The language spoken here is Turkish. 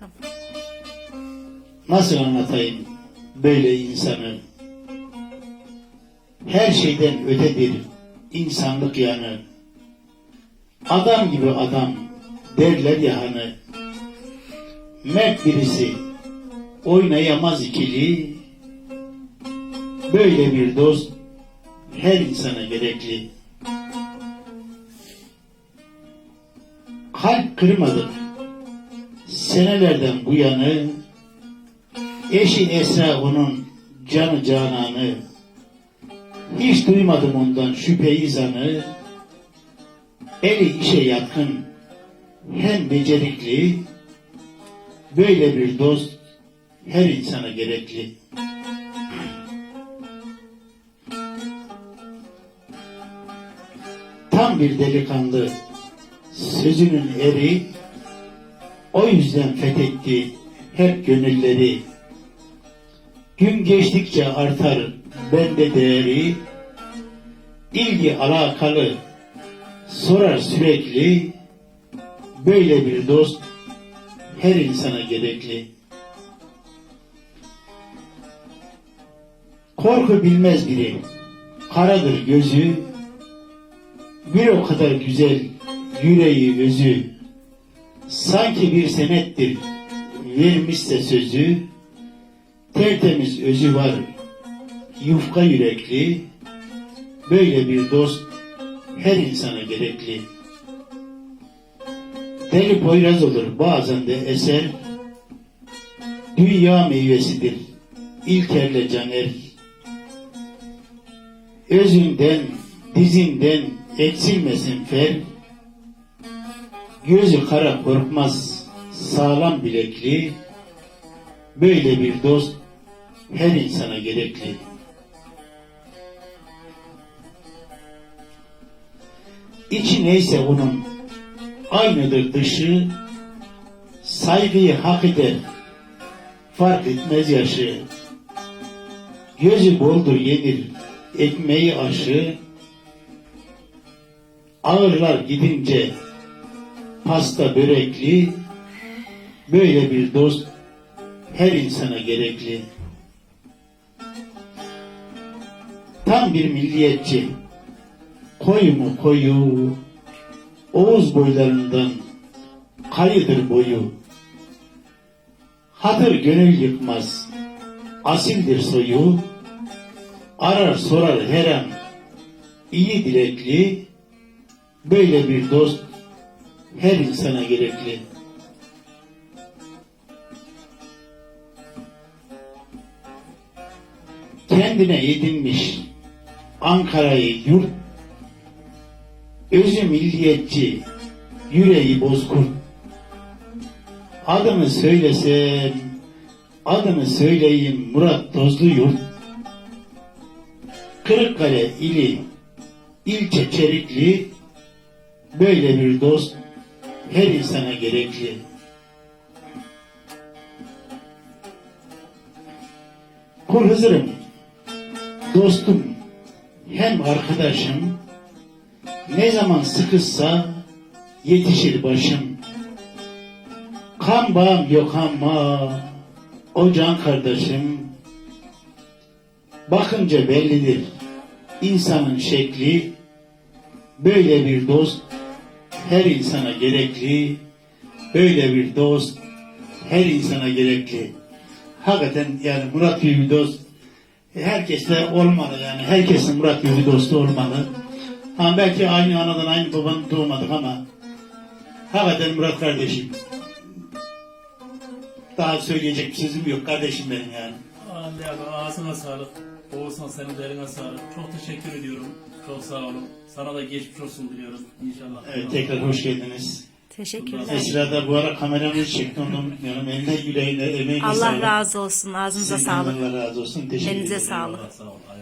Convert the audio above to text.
Tamam. Nasıl anlatayım böyle insanı? Her şeyden ötedir insanlık yanı. Adam gibi adam derler ya hani. Mert birisi oynayamaz ikili. Böyle bir dost her insana gerekli. Kalp kırmadık. Senelerden bu yanı Eşi Esra onun canı cananı. Hiç duymadım ondan şüpheyi zanı. Eli işe yatkın, hem becerikli. Böyle bir dost her insana gerekli. Tam bir delikanlı, sözünün eri, o yüzden fethetti hep gönülleri. Gün geçtikçe artar bende değeri, ilgi alakalı sorar sürekli, böyle bir dost her insana gerekli. Korku bilmez biri, karadır gözü, bir o kadar güzel yüreği özü, sanki bir senettir vermişse sözü, tertemiz özü var, yufka yürekli, böyle bir dost her insana gerekli. Deli poyraz olur bazen de eser, dünya meyvesidir, İlkerle caner. Özünden, dizinden eksilmesin fer, gözü kara korkmaz, sağlam bilekli, böyle bir dost her insana gerekli. İçi neyse onun aynıdır dışı, saygıyı hak eder, fark etmez yaşı. Gözü boldur yenir, ekmeği aşı, ağırlar gidince pasta börekli, böyle bir dost her insana gerekli. Tam bir milliyetçi, koyu mu koyu, Oğuz boylarından kayıdır boyu. Hatır gönül yıkmaz, asildir soyu, arar sorar her an, iyi dilekli, böyle bir dost her insana gerekli. kendine edinmiş Ankara'yı yurt, özü milliyetçi, yüreği bozkurt. Adını söylesem, adını söyleyeyim Murat Tozlu Yurt. Kırıkkale ili, ilçe Çerikli, böyle bir dost her insana gerekli. Kul Hızır'ım, dostum, hem arkadaşım, ne zaman sıkışsa yetişir başım. Kan bağım yok ama o can kardeşim. Bakınca bellidir insanın şekli. Böyle bir dost her insana gerekli. Böyle bir dost her insana gerekli. Hakikaten yani Murat gibi bir dost herkeste olmalı yani. Herkesin Murat gibi bir dostu olmalı. Ha belki aynı anadan aynı babadan doğmadık ama hakikaten Murat kardeşim. Daha söyleyecek bir sözüm yok kardeşim benim yani. Ali abi ağzına sağlık. Oğuzhan senin de eline sağlık. Çok teşekkür ediyorum. Çok sağ olun. Sana da geçmiş olsun diliyorum inşallah. Evet tekrar hoş geldiniz. Teşekkürler. Esra da bu ara kameramı çekti onu unutmayalım. Eline yüreğine emeğine Allah sağlık. razı olsun. Ağzınıza Sizden sağlık. Allah razı olsun. Teşekkür Elinize ederim. sağlık. Sağ ol.